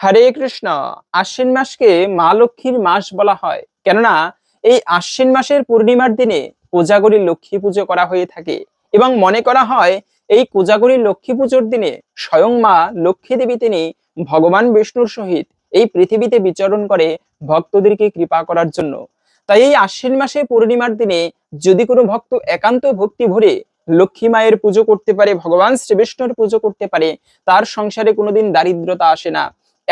হরে কৃষ্ণ, আশ্বিন মাসকে মা লক্ষ্মীর মাস বলা হয়। কেননা, এই আশ্বিন মাসের পূর্ণিমার দিনে কোজাগরীর লক্ষ্মী পুজো করা হয়ে থাকে এবং মনে করা হয়, এই কোজাগরীর লক্ষ্মী পুজোর দিনে স্বয়ং মা লক্ষ্মী দেবী তিনি ভগবান বিষ্ণুর সহিত এই পৃথিবীতে বিচরণ করে ভক্তদেরকে কৃপা করার জন্য। তাই এই আশ্বিন মাসে পূর্ণিমার দিনে যদি কোনো ভক্ত একান্ত ভক্তি ভরে লক্ষ্মী মায়ের পুজো করতে পারে, ভগবান শ্রী বিষ্ণুর পুজো করতে পারে, তার সংসারে কোনোদিন দারিদ্রতা আসে না।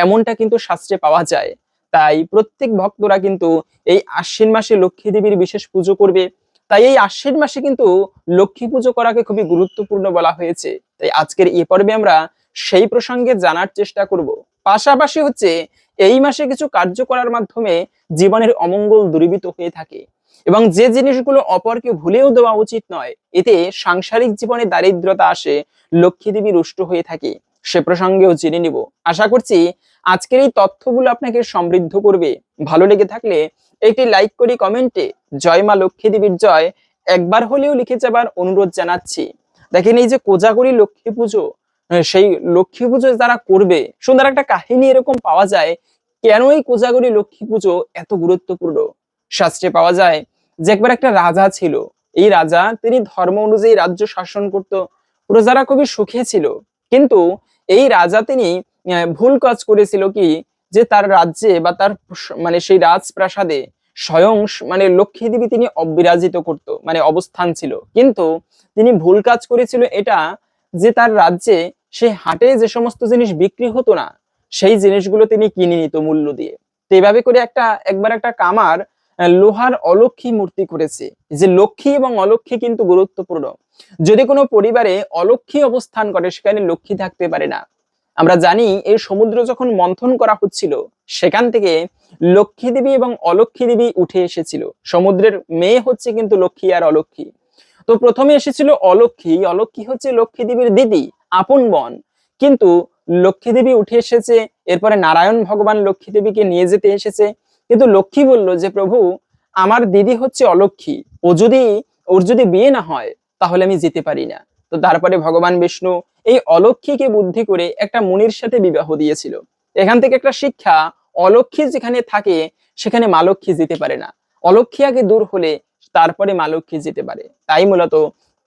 এমনটা কিন্তু শাস্ত্রে পাওয়া যায়। তাই প্রত্যেক ভক্তরা কিন্তু এই আশ্বিন মাসে লক্ষ্মী দেবীর বিশেষ পুজো করবে। তাই এই আশ্বিন মাসে কিন্তু লক্ষ্মী পুজো করাকে খুবই গুরুত্বপূর্ণ বলা হয়েছে। তাই আজকের এই পর্বে আমরা সেই প্রসঙ্গে জানার চেষ্টা করব। পাশাপাশি হচ্ছে এই মাসে কিছু কার্য করার মাধ্যমে জীবনের অমঙ্গল দূরীভূত হয়ে থাকে এবং যে জিনিসগুলো অপরকে ভুলেও দেওয়া উচিত নয়, এতে সাংসারিক জীবনে দারিদ্রতা আসে, লক্ষ্মী দেবী রুষ্ট হয়ে থাকে। সে প্রসঙ্গেও জেনে নিব। আশা করছি আজকের এই তথ্যগুলো আপনাকে সমৃদ্ধ করবে। ভালো লেগে থাকলে একটি লাইক করি কমেন্টে জয় মা লক্ষ্মী দেবীর জয় একবার হলেও লিখে যাবার অনুরোধ জানাচ্ছি। দেখেন এই যে কোজাগরি লক্ষ্মী পুজো আহ, সেই লক্ষ্মী পুজো যারা করবে সুন্দর একটা কাহিনী এরকম পাওয়া যায় কেন এই কোজাগরি লক্ষ্মী পুজো এত গুরুত্বপূর্ণ? শাস্ত্রে পাওয়া যায় যে একবার একটা রাজা ছিল এই রাজা তিনি ধর্ম অনুযায়ী রাজ্য শাসন করত প্রজারা খুবই সুখে ছিল। কিন্তু এই রাজা তিনি ভুল কাজ করেছিল কি? যে তার রাজ্যে বা তার মানে সেই রাজপ্রাসাদে স্বয়ং মানে লক্ষ্মী দেবী তিনি অবিরাজিত করত মানে অবস্থান ছিল। কিন্তু তিনি ভুল কাজ করেছিল এটা যে তার রাজ্যে সেই হাটে যে সমস্ত জিনিস বিক্রি হতো না, সেই জিনিসগুলো তিনি কিনে নিত মূল্য দিয়ে। তো এইভাবে করে একটা, একবার একটা কামার লোহার অলক্ষী মূর্তি করেছে। যে লক্ষ্মী এবং অলক্ষী কিন্তু গুরুত্বপূর্ণ। যদি কোনো পরিবারে অলক্ষী অবস্থান করে, সেখানে লক্ষ্মী থাকতে পারে না। আমরা জানি এই সমুদ্র যখন মন্থন করা হচ্ছিল, সেখান থেকে লক্ষ্মী দেবী এবং অলক্ষ্মী দেবী উঠে এসেছিল। সমুদ্রের মেয়ে হচ্ছে কিন্তু লক্ষ্মী আর অলক্ষ্মী। তো প্রথমে এসেছিল অলক্ষ্মী। অলক্ষ্মী হচ্ছে লক্ষ্মী দেবীর দিদি, আপন বন। কিন্তু লক্ষ্মী দেবী উঠে এসেছে, এরপরে নারায়ণ ভগবান লক্ষ্মী দেবীকে নিয়ে যেতে এসেছে। কিন্তু লক্ষ্মী বলল যে, প্রভু, আমার দিদি হচ্ছে অলক্ষ্মী। ও যদি, ওর যদি বিয়ে না হয়, তাহলে আমি যেতে পারি না। তো তারপরে ভগবান বিষ্ণু এই অলক্ষীকে বুদ্ধি করে একটা মুনির সাথে বিবাহ দিয়েছিল। এখান থেকে একটা শিক্ষা অলক্ষী যেখানে থাকে, সেখানে মালক্ষী যেতে পারে না। অলক্ষী আগে দূর হলে, তারপরে মালক্ষী যেতে পারে। তাই মূলত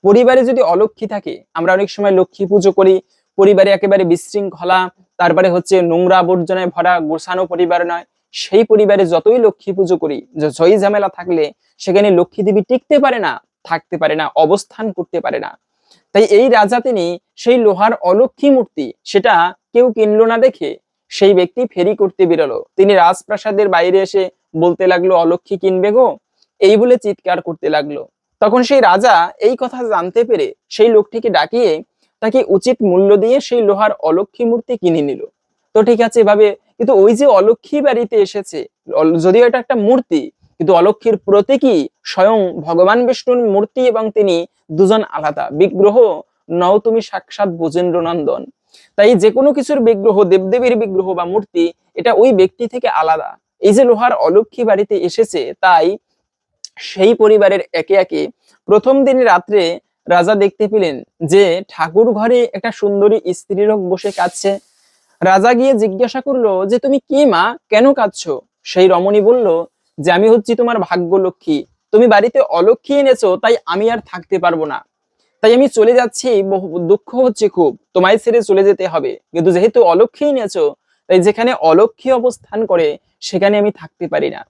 পরিবারে যদি অলক্ষী থাকে, আমরা অনেক সময় লক্ষ্মী পুজো করি। পরিবারে একেবারে বিশৃঙ্খলা, তারপরে হচ্ছে নোংরা আবর্জনায় ভরা, গোছানো পরিবার নয়। সেই পরিবারে যতই লক্ষ্মী পুজো করি যতই ঝামেলা থাকলে সেখানে লক্ষ্মী দেবী টিকতে পারে না, থাকতে পারে না, অবস্থান করতে পারে না। তাই এই রাজা তিনি সেই লোহার অলক্ষী মূর্তি, সেটা কেউ কিনলো না দেখে সেই ব্যক্তি ফেরি করতে বেরোলো। তিনি রাজপ্রাসাদের বাইরে এসে বলতে লাগল অলক্ষী কিনবে গো? এই বলে চিৎকার করতে লাগল। তখন সেই রাজা এই কথা জানতে পেরে সেই লোকটিকে ডাকিয়ে তাকে উচিত মূল্য দিয়ে সেই লোহার অলক্ষী মূর্তি কিনে নিল। তো ঠিক আছে, এভাবে কিন্তু ওই যে অলক্ষী বাড়িতে এসেছে যদিও এটা একটা মূর্তি, কিন্তু অলক্ষীর প্রতীকী স্বয়ং ভগবান বিষ্ণুর মূর্তি এবং তিনি দুজন আলাদা? বিগ্রহ? নও তুমি সাক্ষাৎ নন্দন তাই যে কোনো কিছুর বিগ্রহ, দেবদেবীর বিগ্রহ বা মূর্তি, এটা ওই ব্যক্তি থেকে আলাদা। এই যে লোহার অলক্ষী বাড়িতে এসেছে, তাই সেই পরিবারের একে একে প্রথম দিন রাত্রে রাজা দেখতে পেলেন যে ঠাকুর ঘরে একটা সুন্দরী স্ত্রী লোক বসে কাঁদছে। রাজা গিয়ে জিজ্ঞাসা করল, যে তুমি কি মা? কেন কাঁদছো? সেই রমণী বলল, যে আমি হচ্ছি তোমার ভাগ্য লক্ষ্মী তুমি বাড়িতে অলক্ষ্মী এনেছো, তাই আমি আর থাকতে পারব না। তাই আমি চলে যাচ্ছি, বহু দুঃখ হচ্ছে খুব। তোমায় ছেড়ে চলে যেতে হবে। কিন্তু যেহেতু অলক্ষ্মী এনেছো, তাই যেখানে অলক্ষ্মী অবস্থান করে, সেখানে আমি থাকতে পারি না।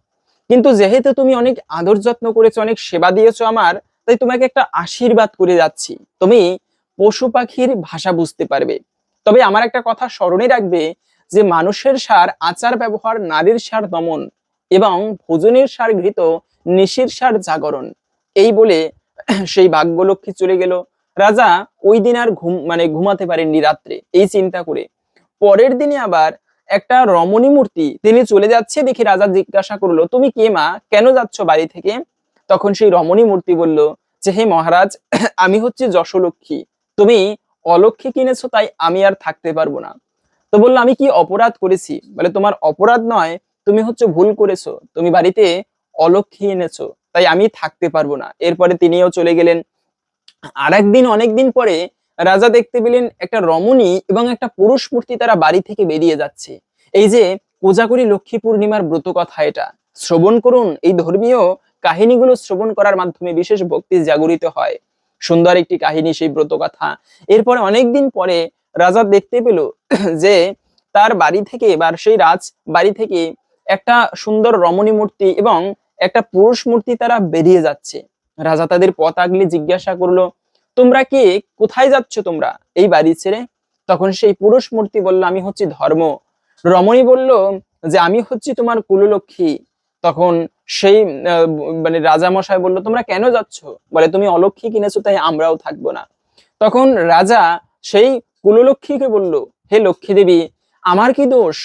কিন্তু যেহেতু তুমি অনেক আদর যত্ন করেছ, অনেক সেবা দিয়েছ আমার, তাই তোমাকে একটা আশীর্বাদ করে যাচ্ছি। তুমি পশু পাখির ভাষা বুঝতে পারবে। তবে আমার একটা কথা স্মরণে রাখবে যে মানুষের সার আচার ব্যবহার, নারীর সার দমন এবং ভোজনের সার ঘৃত নিশির সার জাগরণ। এই বলে সেই ভাগ্যলক্ষ্মী চলে গেল। রাজা ওই দিন আর ঘুম মানে ঘুমাতে পারেননি রাত্রে, এই চিন্তা করে। পরের দিনে আবার একটা রমণী মূর্তি, তিনি চলে যাচ্ছে দেখে রাজা জিজ্ঞাসা করল, তুমি কে মা? কেন যাচ্ছ বাড়ি থেকে? তখন সেই রমণী মূর্তি বলল, যে হে মহারাজ, আমি হচ্ছে যশলক্ষ্মী। তুমি অলক্ষ্মী কিনেছো তাই আমি আর থাকতে পারব না। তো বলল, আমি কি অপরাধ করেছি? বলে, তোমার অপরাধ নয়, তুমি হচ্ছে ভুল করেছ। তুমি বাড়িতে অলক্ষ্মী এনেছো, তাই আমি থাকতে পারব না। এরপরে তিনিও চলে গেলেন। আর একদিন অনেকদিন পরে রাজা দেখতে পেলেন একটা রমণী এবং একটা পুরুষ মূর্তি তারা বাড়ি থেকে বেরিয়ে যাচ্ছে। এই যে কোজাগরী লক্ষ্মী পূর্ণিমার ব্রত কথা এটা। শ্রবণ করুন, এই ধর্মীয় কাহিনীগুলো শ্রবণ করার মাধ্যমে বিশেষ ভক্তি জাগরিত হয়। সুন্দর একটি কাহিনী, সেই ব্রত কথা। এরপরে অনেকদিন পরে রাজা দেখতে পেল যে তার বাড়ি থেকে বা সেই রাজ বাড়ি থেকে একটা সুন্দর রমণী মূর্তি এবং একটা পুরুষ মূর্তি তারা বেরিয়ে যাচ্ছে। রাজা তাদের পথ আগলে জিজ্ঞাসা করল, তোমরা কি? কোথায় যাচ্ছ তোমরা এই বাড়ি ছেড়ে? তখন সেই পুরুষ মূর্তি বলল, আমি হচ্ছি ধর্ম। রমণী বলল, যে আমি হচ্ছি তোমার কুললক্ষ্মী। তখন সেই মানে রাজা মশাই বলল, তোমরা কেন যাচ্ছ? বলে, তুমি অলক্ষী কিনেছো, তাই আমরাও থাকব না। তখন রাজা সেই কুললক্ষ্মীকে বলল, হে লক্ষ্মী দেবী, আমার কি দোষ?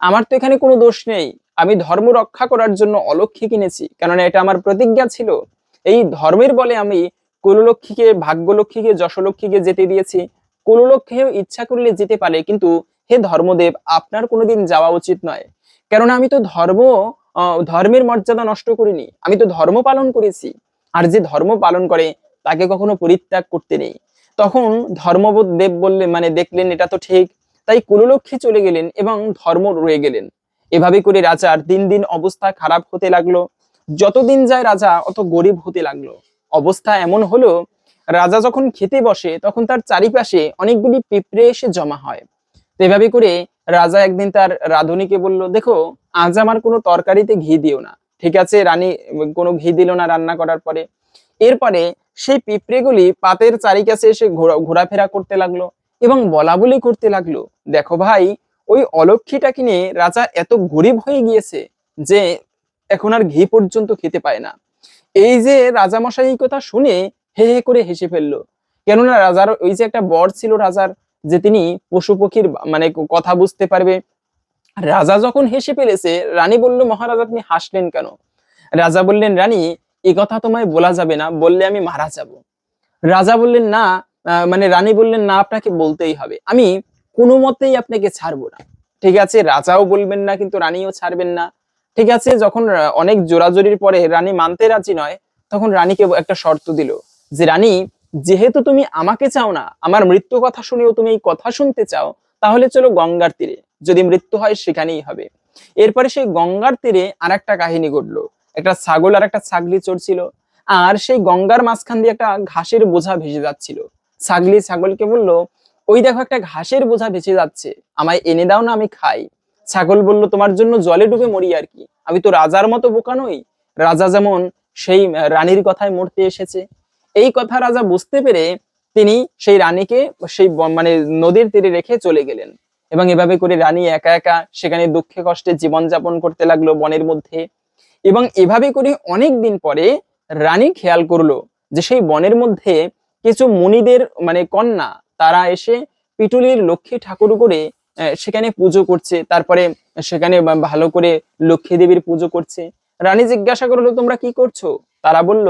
আমার তো এখানে কোনো দোষ নেই। আমি ধর্ম রক্ষা করার জন্য অলক্ষী কিনেছি, কেননা এটা আমার প্রতিজ্ঞা ছিল। এই ধর্মের বলে আমি কুললক্ষ্মীকে ভাগ্যলক্ষ্মীকে, যশলক্ষ্মীকে যেতে দিয়েছি। কুললক্ষ্মীও ইচ্ছা করলে যেতে পারে, কিন্তু হে ধর্মদেব, আপনার কোনোদিন যাওয়া উচিত নয়। কেননা আমি তো ধর্ম ধর্মের মর্যাদা নষ্ট করিনি। আমি তো ধর্ম পালন করেছি। আর যে ধর্ম পালন করে, তাকে কখনো পরিত্যাগ করতে নেই। তখন ধর্মবোধ দেব বললেন মানে দেখলেন, এটা তো ঠিক। তাই কুললক্ষ্মী চলে গেলেন এবং ধর্ম রয়ে গেলেন। এভাবে করে রাজার দিন দিন অবস্থা খারাপ হতে লাগল। যতদিন যায় রাজা, অত গরিব হতে লাগল। অবস্থা এমন হলো, রাজা যখন খেতে বসে, তখন তার চারিপাশে অনেকগুলি পিঁপড়ে এসে জমা হয়। এভাবে করে রাজা একদিন তার রাধুনিকে বলল, দেখো আজ আমার কোনো তরকারিতে ঘি দিও না। ঠিক আছে, রানী, কোনো ঘি দিল না রান্না করার পরে। এরপরে সেই পিঁপড়েগুলি পাতের চারিকাছে এসে ঘোরাফেরা করতে লাগল এবং বলা বলি করতে লাগল। দেখো ভাই, ওই অলক্ষীটা কিনে রাজা এত গরিব হয়ে গিয়েছে যে এখন আর ঘি পর্যন্ত খেতে পায় না। এই যে রাজামশাই এই কথা শুনে হে হে করে হেসে ফেলল। কেননা রাজার ওই যে একটা বর ছিল রাজার, যে তিনি পশু পক্ষীর মানে কথা বুঝতে পারবে রাজা যখন হেসে ফেলেছে, রানী বলল, মহারাজ, আপনি হাসলেন কেন? রাজা বললেন, রানী, এ কথা তোমায় বলা যাবে না, বললে আমি মারা যাব। রাজা বললেন, না মানে রানী বললেন, না, আপনাকে বলতেই হবে। আমি কোনো মতেই আপনাকে ছাড়বো না। ঠিক আছে, রাজাও বলবেন না, কিন্তু রানীও ছাড়বেন না। ঠিক আছে, যখন অনেক জোরাজোরির পরে রানী মানতে রাজি নয়, তখন রানীকে একটা শর্ত দিল যে, রানী, যেহেতু তুমি আমাকে চাও না, আমার মৃত্যু কথা শুনেও তুমি এই কথা শুনতে চাও, তাহলে চলো গঙ্গার তীরে। যদি মৃত্যু হয় সেখানেই হবে। এরপরে সেই গঙ্গার তীরে আর একটা কাহিনী ঘটলো। একটা ছাগল আর একটা ছাগলি চড়ছিল, আর সেই গঙ্গার মাঝখান দিয়ে একটা ঘাসের বোঝা ভেসে যাচ্ছিল। ছাগলি ছাগলকে বলল, ওই দেখো একটা ঘাসের বোঝা ভেসে যাচ্ছে, আমায় এনে দাও না আমি খাই। ছাগল বলল, তোমার জন্য জলে ডুবে মরি আর কি, আমি তো রাজার মতো বোকা নই। রাজা যেমন সেই রানীর কথায় মরতে এসেছে। এই কথা রাজা বুঝতে পেরে তিনি সেই রানীকে সেই মানে নদীর তীরে রেখে চলে গেলেন। এবং এভাবে করে রানী একা একা সেখানে দুঃখে কষ্টে জীবনযাপন করতে লাগল বনের মধ্যে। এবং এভাবে করে অনেক দিন পরে রানী খেয়াল করল যে সেই বনের মধ্যে কিছু মুনিদের মানে কন্যা, তারা এসে পিটুলির লক্ষ্মী ঠাকুর করে সেখানে পুজো করছে। তারপরে সেখানে ভালো করে লক্ষ্মী দেবীর পুজো করছে। রানী জিজ্ঞাসা করল, তোমরা কি করছ? তারা বলল,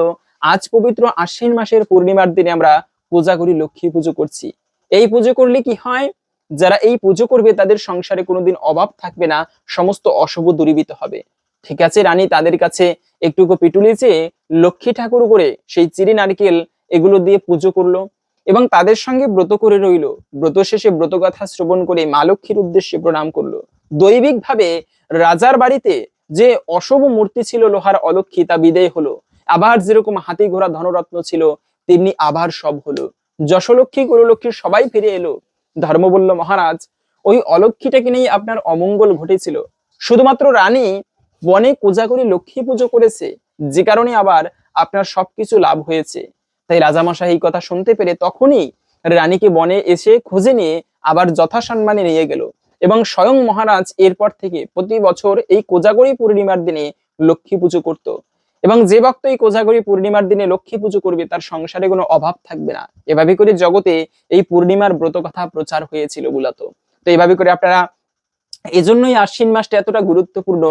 আজ পবিত্র আশ্বিন মাসের পূর্ণিমার দিনে আমরা পূজা করি লক্ষ্মী পুজো করছি। এই পুজো করলে কি হয়? যারা এই পুজো করবে, তাদের সংসারে কোনোদিন অভাব থাকবে না, সমস্ত অশুভ দূরীভূত হবে। ঠিক আছে, রানী তাদের কাছে একটুকু পিটুলি চেয়ে লক্ষ্মী ঠাকুর করে সেই চিরি নারকেল এগুলো দিয়ে পুজো করল এবং তাদের সঙ্গে ব্রত করে রইল। ব্রত শেষে ব্রতগাথা শ্রবণ করে মা লক্ষ্মীর উদ্দেশ্যে প্রণাম করল। দৈবিক ভাবে রাজার বাড়িতে যে অশুভ মূর্তি ছিল লোহার অলক্ষী, তা বিদেয় হলো। আবার যেরকম হাতি ঘোড়া ধনরত্ন ছিল, তেমনি আবার সব হলো। যশলক্ষ্মী গুরুলক্ষ্মী সবাই ফিরে এলো। ধর্ম বলল মহারাজ, ওই অলক্ষীটাকে নিয়ে আপনার অমঙ্গল ঘটেছিল। শুধুমাত্র রানী বনে কোজাগরি লক্ষ্মী পুজো করেছে, যে কারণে আবার আপনার সবকিছু লাভ হয়েছে। তাই রাজামশাই এই কথা শুনতে পেরে তখনই রানীকে বনে এসে খুঁজে নিয়ে আবার যথাসম্মানে নিয়ে গেল এবং স্বয়ং মহারাজ এরপর থেকে প্রতি বছর এই কোজাগরি পূর্ণিমার দিনে লক্ষ্মী পুজো করত। এবং যে ভক্ত এই কোজাগরি পূর্ণিমার দিনে লক্ষ্মী পুজো করবে, তার সংসারে কোনো অভাব থাকবে না। এভাবে করে জগতে এই পূর্ণিমার ব্রত কথা প্রচার হয়েছিল মূলত। তো এইভাবে করে আপনারা এজন্যই আশ্বিন মাসটা এতটা গুরুত্বপূর্ণ,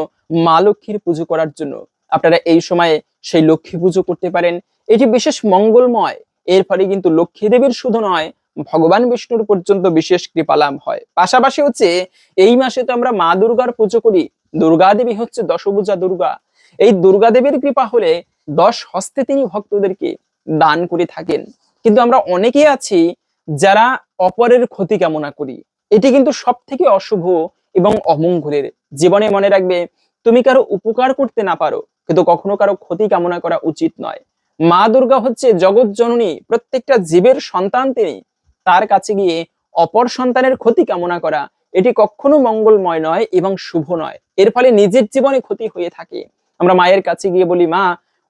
মা লক্ষ্মীর পুজো করার জন্য। আপনারা এই সময়ে সেই লক্ষ্মী পুজো করতে পারেন। এটি বিশেষ মঙ্গলময়। এর ফলে কিন্তু লক্ষ্মী দেবীর শুধু নয়, ভগবান বিষ্ণুর পর্যন্ত বিশেষ কৃপা লাভ হয়। পাশাপাশি হচ্ছে, এই মাসে তো আমরা মা দুর্গার পুজো করি। দুর্গা দেবী হচ্ছে দশভুজা দুর্গা। এই দুর্গা দেবীর কৃপা হলে দশ হস্তে তিনি ভক্তদেরকে দান করে থাকেন। কিন্তু আমরা অনেকেই আছি যারা অপরের ক্ষতি কামনা করি। এটি কিন্তু সব থেকে অশুভ এবং অমঙ্গলের। জীবনে মনে রাখবে, তুমি কারও উপকার করতে না পারো, কিন্তু কখনো কারও ক্ষতি কামনা করা উচিত নয়। মা দুর্গা হচ্ছে জগৎ জননী, প্রত্যেকটা জীবের সন্তান তিনি। তার কাছে গিয়ে অপর সন্তানের ক্ষতি কামনা করা, এটি কখনো মঙ্গলময় নয় এবং শুভ নয়। এর ফলে নিজের জীবনে ক্ষতি হয়ে থাকে। আমরা মায়ের কাছে গিয়ে বলি, মা,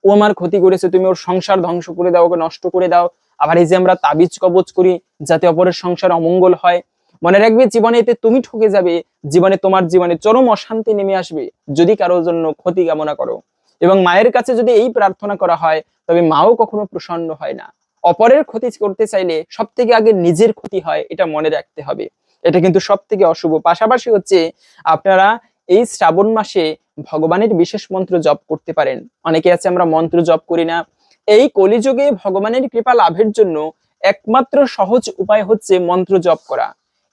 ও আমার ক্ষতি করেছে, তুমি ওর সংসার ধ্বংস করে দাও, ওকে নষ্ট করে দাও। আবার এই যে আমরা তাবিজ কবচ করি, যাতে অপরের সংসার অমঙ্গল হয়। মনে রাখবে, জীবনে এতে তুমি ঠকে যাবে, জীবনে তোমার জীবনে চরম অশান্তি নেমে আসবে, যদি কারোর জন্য ক্ষতি কামনা করো। এবং মায়ের কাছে যদি এই প্রার্থনা করা হয়, তবে মাও কখনো প্রসন্ন হয় না। অপরের ক্ষতি করতে চাইলে সব থেকে আগে নিজের ক্ষতি হয়, এটা মনে রাখতে হবে। এটা কিন্তু সব থেকে অশুভ। পাশাপাশি হচ্ছে, আপনারা এই শ্রাবণ মাসে ভগবানের বিশেষ মন্ত্র জপ করতে পারেন। অনেকে আছে, আমরা মন্ত্র জপ করি না। এই কলিযুগে ভগবানের কৃপা লাভের জন্য একমাত্র সহজ উপায় হচ্ছে মন্ত্র জপ করা।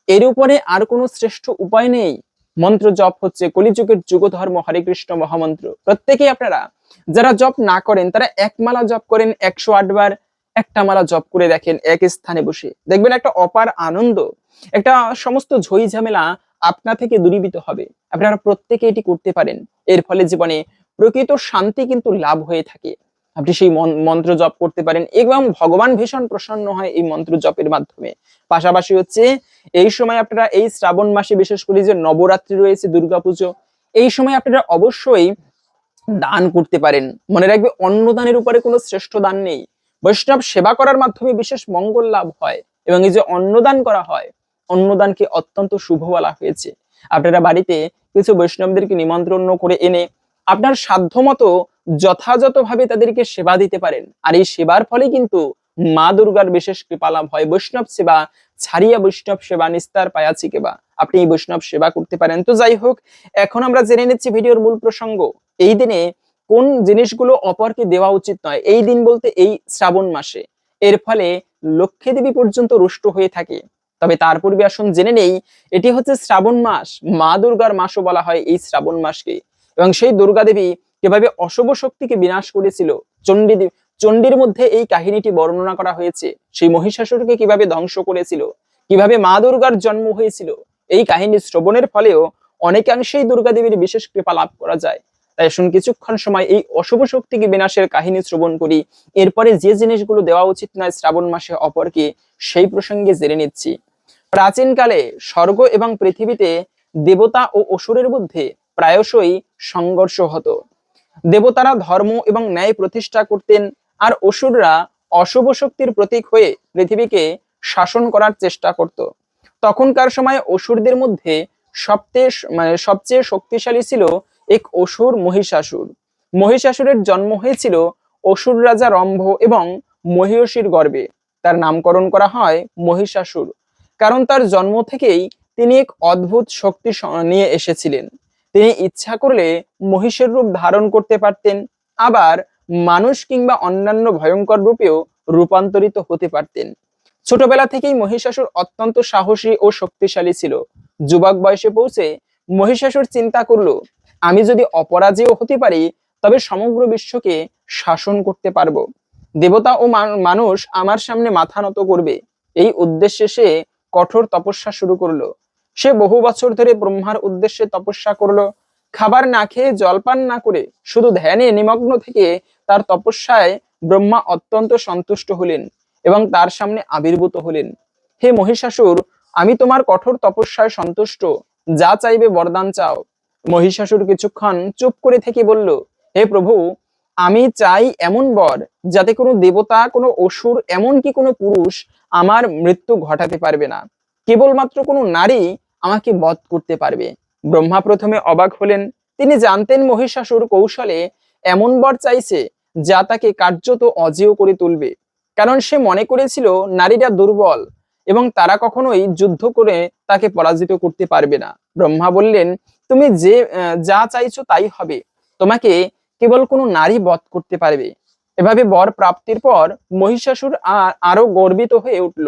এর উপরে আর কোনো শ্রেষ্ঠ উপায় নেই। মন্ত্র জপ হচ্ছে কলিযুগের যুগ ধর্ম হরে কৃষ্ণ মহামন্ত্র। প্রত্যেকেই আপনারা যারা জপ না করেন, তারা এক মালা জপ করেন, একশো আট বার একটা মালা জপ করে দেখেন, এক স্থানে বসে। দেখবেন একটা অপার আনন্দ, একটা সমস্ত ঝই ঝামেলা আপনা থেকে দূরীভূত হবে। আপনারা প্রত্যেকে এটি করতে পারেন। এর ফলে জীবনে প্রকৃত শান্তি কিন্তু লাভ হয়ে থাকে। আপনি সেই মন্ত্র জপ করতে পারেন এবং ভগবান ভীষণ প্রসন্ন হয় এই মন্ত্র জপের মাধ্যমে। পাশাপাশি হচ্ছে, এই সময় আপনারা এই শ্রাবণ মাসে বিশেষ করে যে নবরাত্রি রয়েছে, দুর্গাপুজো, এই সময় আপনারা অবশ্যই দান করতে পারেন। মনে রাখবে, অন্নদানের উপরে কোনো শ্রেষ্ঠ দান নেই। বৈষ্ণব সেবা করার মাধ্যমে বিশেষ মঙ্গল লাভ হয় এবং এই যে অন্নদান করা হয় অন্নদানকে অত্যন্ত শুভ বলা হয়েছে। আপনারা বাড়িতে কিছু বৈষ্ণবদেরকে নিমন্ত্রণ করে এনে আপনার সাধ্যমতো যথাযথভাবে তাদেরকে সেবা দিতে পারেন। আর এই সেবার ফলে কিন্তু মা দুর্গার বিশেষ কৃপা লাভ হয়। বৈষ্ণব সেবা ছাড়িয়া বৈষ্ণব সেবা নিস্তার পায়াছি কেবা আপনি এই বৈষ্ণব সেবা করতে পারেন। তো যাই হোক, এখন আমরা জেনে নিচ্ছি ভিডিওর মূল প্রসঙ্গ। এই দিনে কোন জিনিসগুলো অপরকে দেওয়া উচিত নয়, এই দিন বলতে এই শ্রাবণ মাসে। এর ফলে লক্ষ্মী দেবী পর্যন্ত রুষ্ট হয়ে থাকে। তবে তার পূর্বে আসুন জেনে নেই, এটি হচ্ছে শ্রাবণ মাস। মা দুর্গার মাসও বলা হয় এই শ্রাবণ মাসকে। এবং সেই দুর্গা দেবী কীভাবে অশুভ শক্তিকে বিনাশ করেছিল, চণ্ডী চণ্ডীর মধ্যে এই কাহিনীটি বর্ণনা করা হয়েছে। সেই মহিষাসুরকে কীভাবে ধ্বংস করেছিল, কীভাবে মা দুর্গার জন্ম হয়েছিল, এই কাহিনী শ্রবণের ফলেও অনেকাংশেই দুর্গা দেবীর বিশেষ কৃপা লাভ করা যায়। তাই শুন কিছুক্ষণ সময় এই অশুভ শক্তিকে বিনাশের কাহিনী শ্রবণ করি। এরপরে যে জিনিসগুলো দেওয়া উচিত নয় শ্রাবণ মাসে অপরকে, সেই প্রসঙ্গে জেনে নিচ্ছি। প্রাচীনকালে স্বর্গ এবং পৃথিবীতে দেবতা ও অসুরের মধ্যে প্রায়শই সংঘর্ষ হতো। দেবতারা ধর্ম এবং ন্যায় প্রতিষ্ঠা করতেন আর অসুররা অশুভ শক্তির প্রতীক হয়ে পৃথিবীকে শাসন করার চেষ্টা করত। তখনকার সময় অসুরদের মধ্যে সবচেয়ে মানে সবচেয়ে শক্তিশালী ছিল এক অসুর মহিষাসুর। মহিষাসুরের জন্ম হয়েছিল অসুর রাজা রম্ভ এবং মহিষীর গর্ভে। তার নামকরণ করা হয় মহিষাসুর। কারণ তার জন্ম থেকেই তিনি এক অদ্ভুত শক্তি নিয়ে এসেছিলেন। তিনি ইচ্ছা করলে মহিষের রূপ ধারণ করতে পারতেন, আবার মানুষ কিংবা অন্যান্য ভয়ঙ্কর রূপেও রূপান্তরিত হতে পারতেন। ছোটবেলা থেকেই মহিষাসুর অত্যন্ত সাহসী ও শক্তিশালী ছিল। যুবক বয়সে পৌঁছে মহিষাসুর চিন্তা করল, আমি যদি অপরাজেয় হতে পারি, তবে সমগ্র বিশ্বকে শাসন করতে পারব। দেবতা ও মান- মানুষ আমার সামনে মাথা নত করবে। এই উদ্দেশ্যে সে কঠোর তপস্যা শুরু করল। সে বহু বছর ধরে ব্রহ্মার উদ্দেশ্যে তপস্যা করল। খাবার না খেয়ে জলপান না করে শুধু ধ্যানে নিমগ্ন থেকে তার তপস্যায় ব্রহ্মা অত্যন্ত সন্তুষ্ট হলেন এবং তার সামনে আবির্ভূত হলেন। হে মহিষাসুর, আমি তোমার কঠোর তপস্যায় সন্তুষ্ট, যা চাইবে বরদান চাও। মহিষাসুর কিছুক্ষণ চুপ করে থেকে বলল, হে প্রভু আমি চাই এমন বর যাতে কোনো দেবতা, কোনো অসুর, এমনকি কোনো পুরুষ আমার মৃত্যু ঘটাতে পারবে না। কেবলমাত্র কোনো নারী আমাকে বধ করতে পারবে। ব্রহ্মা প্রথমে অবাক হলেন। তিনি জানতেন মহিষাসুর কৌশলে এমন বর চাইছে যা তাকে কার্যত অজেয় করে তুলবে। কারণ সে মনে করেছিল নারীরা দুর্বল এবং তারা কখনোই যুদ্ধ করে তাকে পরাজিত করতে পারবে না। ব্রহ্মা বললেন, তুমি যে যা চাইছো তাই হবে। তোমাকে কেবল কোনো নারী বধ করতে পারবে। এভাবে বর প্রাপ্তির পর মহিষাসুর আর আরও গর্বিত হয়ে উঠল।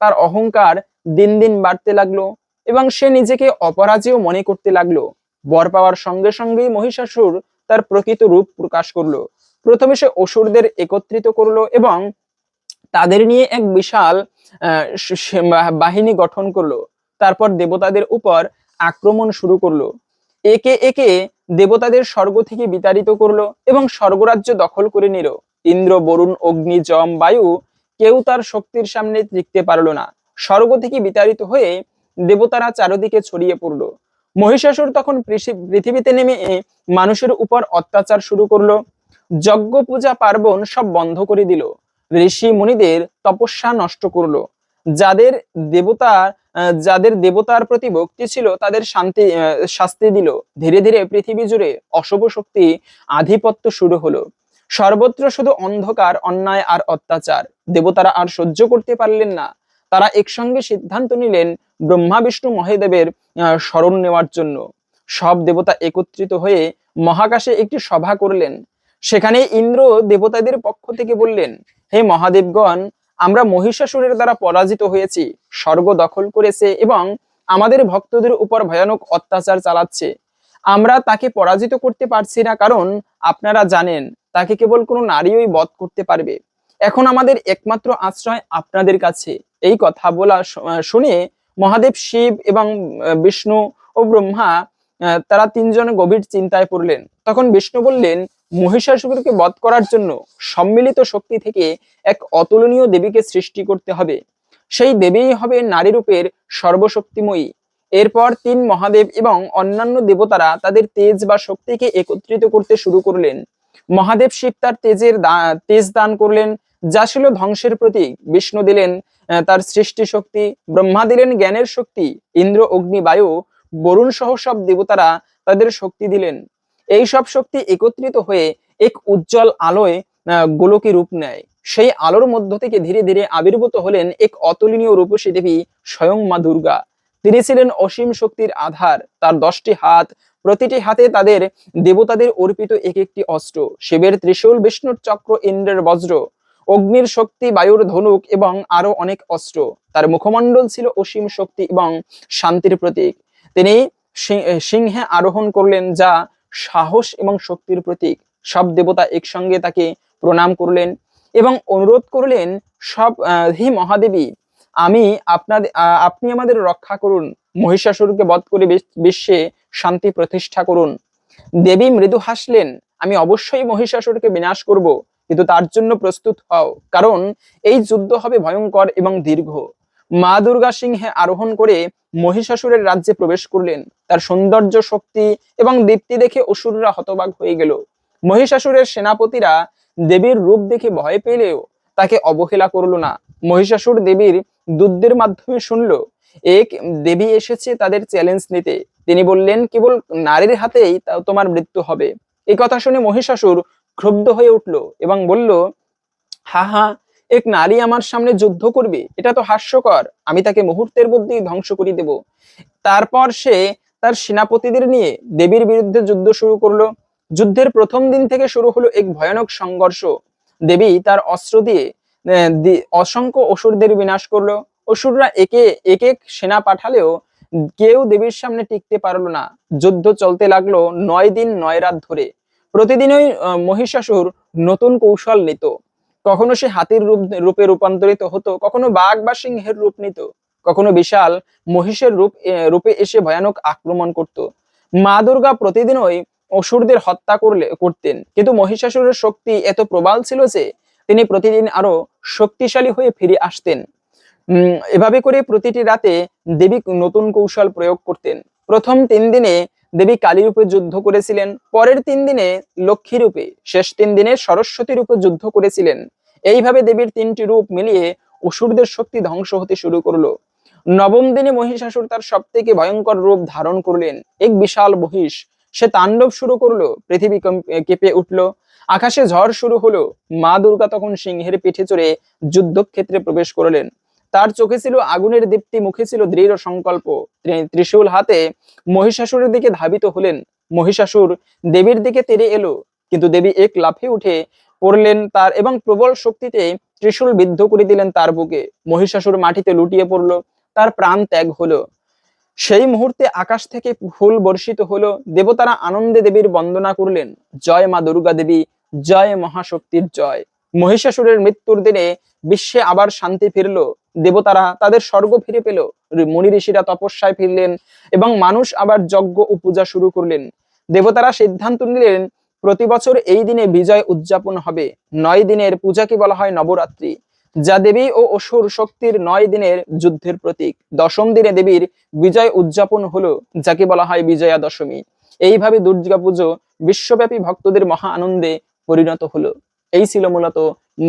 তার অহংকার দিন দিন বাড়তে লাগল এবং সে নিজেকে অপরাজেয় মনে করতে লাগল। বর পাওয়ার সঙ্গে সঙ্গেই মহিষাসুর তার প্রকৃত রূপ প্রকাশ করল। প্রথমে সে অসুরদের একত্রিত করল এবং তাদের নিয়ে এক বিশাল বাহিনী গঠন করল। তারপর দেবতাদের উপর আক্রমণ শুরু করল। একে একে দেবতাদের স্বর্গ থেকে বিতাড়িত করল এবং স্বর্গরাজ্য দখল করে নিল। ইন্দ্র বরুণ অগ্নি জম বায়ু কেউ তার শক্তির সামনে টিকতে পারল না। স্বর্গ থেকে বিতাড়িত হয়ে দেবতারা চারদিকে ছড়িয়ে পড়ল। মহিষাসুর তখন পৃথিবীতে নেমে মানুষের উপর অত্যাচার শুরু করল। যজ্ঞ পূজা পার্বণ সব বন্ধ করে দিল। ঋষি মুনিদের তপস্যা নষ্ট করল। যাদের দেবতা আহ, যাদের দেবতার প্রতি ভক্তি ছিল, তাদের শান্তি শাস্তি দিল। ধীরে ধীরে পৃথিবী জুড়ে অশুভ শক্তি, আধিপত্য শুরু হলো। সর্বত্র শুধু অন্ধকার, অন্যায় আর অত্যাচার। দেবতারা আর সহ্য করতে পারলেন না। তারা একসঙ্গে সিদ্ধান্ত নিলেন ব্রহ্মা, বিষ্ণু, মহাদেবের শরণ নেওয়ার জন্য। সব দেবতা একত্রিত হয়ে মহাকাশে একটি সভা করলেন। সেখানে ইন্দ্র দেবতাদের পক্ষ থেকে বললেন, হে মহাদেবগণ আমরা মহিষাসুরের দ্বারা পরাজিত হয়েছি, স্বর্গ দখল করেছে এবং আমাদের ভক্তদের উপর ভয়ানক অত্যাচার চালাচ্ছে। আমরা তাকে পরাজিত করতে পারছি না কারণ আপনারা জানেন, তাকে কেবল কোনো নারীই বধ করতে পারবে। এখন আমাদের একমাত্র আশ্রয় আপনাদের কাছে। এই কথা বলা শুনে মহাদেব শিব এবং বিষ্ণু ও ব্রহ্মা তারা তিনজন গভীর চিন্তায় পড়লেন। তখন বিষ্ণু বললেন মহিষাসুরকে বধ করার জন্য সম্মিলিত শক্তি থেকে এক অতুলনীয় দেবীকে সৃষ্টি করতে হবে। সেই দেবীই হবে নারী রূপের সর্বশক্তিময়ী। এরপর তিন মহাদেব এবং অন্যান্য দেবতারা তাদের তেজ বা শক্তিকে একত্রিত করতে শুরু করলেন। মহাদেব শিব তার তেজের তেজ দান করলেন, যা ছিল ধ্বংসের প্রতীক। বিষ্ণু দিলেন তার সৃষ্টি শক্তি, ব্রহ্মা দিলেন জ্ঞানের শক্তি, ইন্দ্র, অগ্নি, বায়ু, বরুণ সহ সব দেবতারা তাদের শক্তি দিলেন। এই সব শক্তি একত্রিত হয়ে এক উজ্জ্বল আলোয় গোলকে রূপ নেয়। সেই আলোর মধ্য থেকে ধীরে ধীরে আবির্ভূত হলেন এক অতুলনীয় রূপসী দেবী স্বয়ং মা দুর্গা। তিনি ছিলেন অসীম শক্তির আধার। তার দশটি হাত, প্রতিটি হাতে তাদের দেবতাদের অর্পিত এক একটি অস্ত্র, শিবের ত্রিশূল বিষ্ণুর চক্র ইন্দ্রের বজ্র, অগ্নির শক্তি বায়ুর ধনুক এবং আরও অনেক অস্ত্র। তার মুখমণ্ডল ছিল অসীম শক্তি এবং শান্তির প্রতীক। তিনি সিংহে আরোহণ করলেন যা সাহস এবং শক্তির প্রতীক। সব দেবতা একসঙ্গে তাকে প্রণাম করলেন এবং অনুরোধ করলেন, সব হে মহাদেবী, আমি আপনাদের আপনি আমাদের রক্ষা করুন, মহিষাসুরকে বধ করে বিশ- বিশ্বে শান্তি প্রতিষ্ঠা করুন। দেবী মৃদু হাসলেন, আমি অবশ্যই মহিষাসুরকে বিনাশ করব, কিন্তু তার জন্য প্রস্তুত হও, কারণ এই যুদ্ধ হবে ভয়ঙ্কর এবং দীর্ঘ। মা দুর্গা সিংহে আরোহণ করে মহিষাসুরের রাজ্যে প্রবেশ করলেন। তার সৌন্দর্য শক্তি এবং দীপ্তি দেখে অসুররা হতবাক হয়ে গেল। মহিষাসুরের সেনাপতিরা দেবীর রূপ দেখে ভয় পেলেও তাকে অবহেলা করল না। মহিষাসুর দেবীর দুধের মাধ্যমে শুনল, এক দেবী এসেছে তাদের চ্যালেঞ্জ নিতে। তিনি বললেন, কেবল নারীর হাতেই তোমার মৃত্যু হবে। এই কথা শুনে মহিষাসুর ক্ষুব্ধ হয়ে উঠল এবং বলল, হা হা এক নারী আমার সামনে যুদ্ধ করবে, এটা তো হাস্যকর। আমি তাকে মুহূর্তের মধ্যেই ধ্বংস করে দেব। তারপর সে তার সেনাপতিদের নিয়ে দেবীর বিরুদ্ধে যুদ্ধ শুরু করল। যুদ্ধের প্রথম দিন থেকে শুরু হলো এক ভয়ানক সংঘর্ষ। দেবী তার অস্ত্র দিয়ে অসংখ্য অসুরদের বিনাশ করল। অসুররা একে, এক এক সেনা পাঠালেও কেউ দেবীর সামনে টিকতে পারল না। যুদ্ধ চলতে লাগল নয় দিন নয় রাত ধরে। প্রতিদিনই মহিষাসুর নতুন কৌশল নিত। কখনো সে হাতির রূপ রূপে রূপান্তরিত হতো, কখনো বাঘ বা সিংহের রূপ নিত, কখনো বিশাল মহিষের রূপ রূপে এসে ভয়ানক আক্রমণ করত। মা দুর্গা প্রতিদিনই অসুরদের হত্যা করলে, করতেন, কিন্তু মহিষাসুরের শক্তি এত প্রবল ছিল যে, তিনি প্রতিদিন আরও শক্তিশালী হয়ে ফিরে আসতেন। এভাবে করে প্রতিটি রাতে দেবী নতুন কৌশল প্রয়োগ করতেন। প্রথম তিন দিনে দেবী কালী রূপে যুদ্ধ করেছিলেন। পরের তিন দিনে লক্ষ্মী রূপে শেষ তিন দিনে সরস্বতী রূপে যুদ্ধ করেছিলেন। এইভাবে দেবীর তিনটি রূপ মিলিয়ে অসুরদের শক্তি ধ্বংস হতে শুরু করল। নবম দিনে মহিষাসুর তার সব থেকে ভয়ঙ্কর রূপ ধারণ করলেন। এক বিশাল মহিষ, সে তাণ্ডব শুরু করল, পৃথিবী কেঁপে উঠল। আকাশে ঝড় শুরু হলো। মা দুর্গা তখন সিংহের পিঠে চড়ে যুদ্ধক্ষেত্রে প্রবেশ করলেন। তার চোখে ছিল আগুনের দীপ্তি, মুখে ছিল দৃঢ় সংকল্প। তিনি ত্রিশূল হাতে মহিষাসুরের দিকে ধাবিত হলেন। মহিষাসুর দেবীর দিকে তেড়ে এলো, কিন্তু দেবী এক লাফে উঠে পড়লেন তার এবং প্রবল শক্তিতে ত্রিশূল বিদ্ধ করে দিলেন তার বুকে। মহিষাসুর মাটিতে লুটিয়ে পড়ল, তার প্রাণ ত্যাগ হলো। সেই মুহূর্তে আকাশ থেকে ফুল বর্ষিত হলো, দেবতারা আনন্দে দেবীর বন্দনা করলেন। জয় মা দুর্গা দেবী, জয় মহাশক্তির জয়। মহিষাসুরের মৃত্যুর দিনে বিশ্বে আবার শান্তি ফিরলো। দেবতারা তাদের স্বর্গ ফিরে পেল। মুনি ঋষিরা তপস্যায় ফিরলেন এবং মানুষ আবার যজ্ঞ ও পূজা শুরু করলেন। দেবতারা সিদ্ধান্ত নিলেন, প্রতি বছর এই দিনে বিজয় উদযাপন হবে। নয় দিনের পূজাকে বলা হয় নবরাত্রি। যা দেবী ও অসুর শক্তির নয় দিনের যুদ্ধের প্রতীক। দশম দিনে দেবীর বিজয় উদযাপন হলো, যাকে বলা হয় বিজয়া দশমী এইভাবে দুর্গা পুজো বিশ্বব্যাপী ভক্তদের মহা আনন্দে পরিণত হলো। এই ছিল মূলত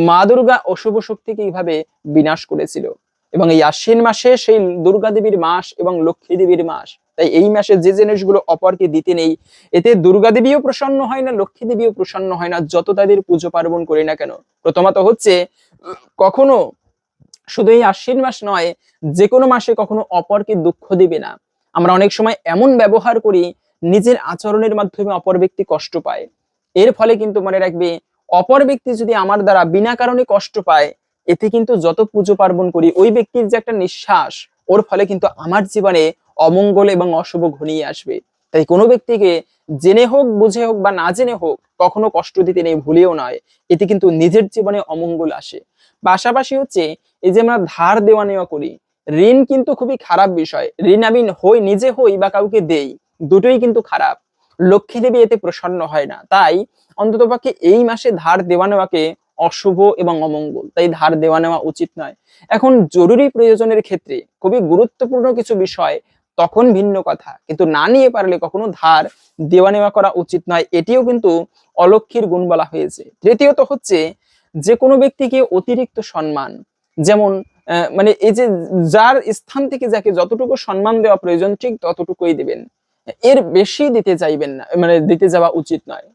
মা দুর্গা অশুভ শক্তিকে এইভাবে বিনাশ করেছিল। এবং এই আশ্বিন মাসে সেই দুর্গা দেবীর মাস এবং লক্ষ্মী দেবীর মাস। তাই এই মাসে যে জিনিসগুলো অপরকে দিতে নেই, এতে দুর্গা দেবীও প্রসন্ন হয় না, লক্ষ্মী দেবীও প্রসন্ন হয় না, যত তাদের পুজো পার্বণ করি না কেন। প্রথমত হচ্ছে, কখনো শুধু এই আশ্বিন মাস নয়, যে কোনো মাসে কখনো অপরকে দুঃখ দিবে না। আমরা অনেক সময় এমন ব্যবহার করি, নিজের আচরণের মাধ্যমে অপর ব্যক্তি কষ্ট পায়। এর ফলে কিন্তু মনে রাখবে অপর ব্যক্তি যদি আমার দ্বারা বিনা কারণে কষ্ট পায়, এতে কিন্তু যত পুজো পার্বণ করি, ওই ব্যক্তির যে একটা নিঃশ্বাস, ওর ফলে কিন্তু আমার জীবনে অমঙ্গল এবং অশুভ ঘনিয়ে আসবে। তাই কোনো ব্যক্তিকে জেনে হোক, বুঝে হোক বা না জেনে হোক, কখনো কষ্ট দিতে নেই, ভুলেও নয়। এতে কিন্তু নিজের জীবনে অমঙ্গল আসে। পাশাপাশি হচ্ছে, এই যে আমরা ধার দেওয়া নেওয়া করি, ঋণ কিন্তু খুবই খারাপ বিষয়। ঋণ আমি হই, নিজে হই বা কাউকে দেই, দুটোই কিন্তু খারাপ। লক্ষ্মী দেবী এতে প্রসন্ন হয় না। তাই অন্ততপক্ষে এই মাসে ধার দেওয়া নেওয়াকে অশুভ এবং অমঙ্গল। তাই ধার দেওয়া নেওয়া উচিত নয়। এখন জরুরি প্রয়োজনের ক্ষেত্রে খুবই গুরুত্বপূর্ণ কিছু বিষয় তখন ভিন্ন কথা। কিন্তু না নিয়ে পারলে কখনো ধার দেওয়া নেওয়া করা উচিত নয়। এটিও কিন্তু অলক্ষীর গুণ বলা হয়েছে। তৃতীয়ত হচ্ছে যে কোনো ব্যক্তিকে অতিরিক্ত সম্মান। যেমন মানে এই যে যার স্থান থেকে যাকে যতটুকু সম্মান দেওয়া প্রয়োজন, ঠিক ততটুকুই দিবেন। এর বেশি দিতে চাইবেন না মানে দিতে যাওয়া উচিত নয়।